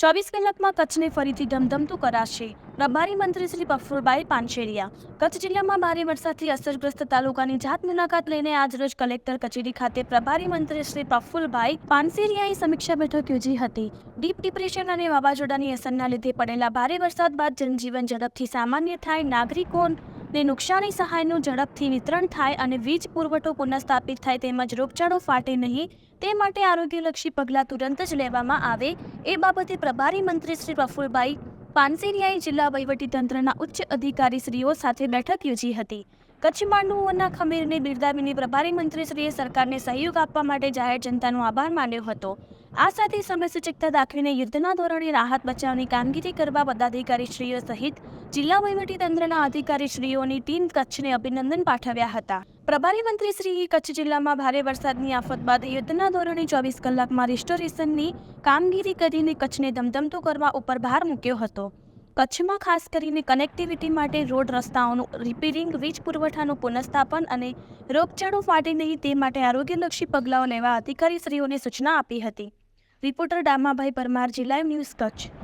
ચોવીસ કલાકમાં કચ્છને ફરીથી ધમધમતું કરાશે. પ્રભારી મંત્રી શ્રી પ્રફુલભાઈ પાનશેરિયા કચ્છ જિલ્લામાં ભારે વરસાદથી અસરગ્રસ્ત તાલુકાની જાત મુલાકાત લઈને આજરોજ કલેક્ટર કચેરી ખાતે પ્રભારી મંત્રી શ્રી પ્રફુલભાઈ પાનશેરિયાએ સમીક્ષા બેઠક યોજી હતી. ડીપ ડિપ્રેશન અને વાવાઝોડાની અસરના લીધે પડેલા ભારે વરસાદ બાદ જનજીવન ઝડપથી સામાન્ય થાય. નાગરિકોને નુકસાની સહાયનું ઝડપથી વિતરણ થાય અને વીજ પુરવઠો પુનઃસ્થાપિત થાય તેમજ રોગચાળો ફાટે નહીં, તે માટે આરોગ્યલક્ષી પગલાં તુરંત જ લેવામાં આવે, એ બાબતે પ્રભારી મંત્રી શ્રી પ્રફુલભાઈ પાનસેરિયાએ જિલ્લા વહીવટીતંત્રના ઉચ્ચ અધિકારીશ્રીઓ સાથે બેઠક યોજી હતી. કચ્છ માંડવુઓના ખમીરને બિરદાવીને પ્રભારી મંત્રીશ્રીએ સરકારને સહયોગ આપવા માટે જાહેર જનતાનો આભાર માન્યો હતો. આ સાથે સમયસૂચકતા દાખવીને યુદ્ધના ધોરણે રાહત બચાવની કામગીરી કરવા પદાધિકારીશ્રીઓ સહિત જિલ્લા વહીવટીતંત્રના અધિકારીશ્રીઓની ટીમ કચ્છને અભિનંદન પાઠવ્યા હતા. પ્રભારી મંત્રીશ્રીએ કચ્છ જિલ્લામાં ભારે વરસાદની આફત બાદ યુદ્ધના ધોરણે ચોવીસ કલાકમાં રિસ્ટોરેશનની કામગીરી કરીને કચ્છને ધમધમતું કરવા ઉપર ભાર મૂક્યો હતો. કચ્છમાં ખાસ કરીને કનેક્ટિવિટી માટે રોડ રસ્તાઓનું રિપેરિંગ વીજ પુરવઠાનું પુનઃસ્થાપન અને રોગચાળો ફાટે નહીં તે માટે આરોગ્યલક્ષી પગલાઓ લેવા અધિકારીશ્રીઓને સૂચના આપી હતી. રિપોર્ટર ડામાભાઈ પરમાર, જિલ્લા ન્યૂઝ કચ્છ.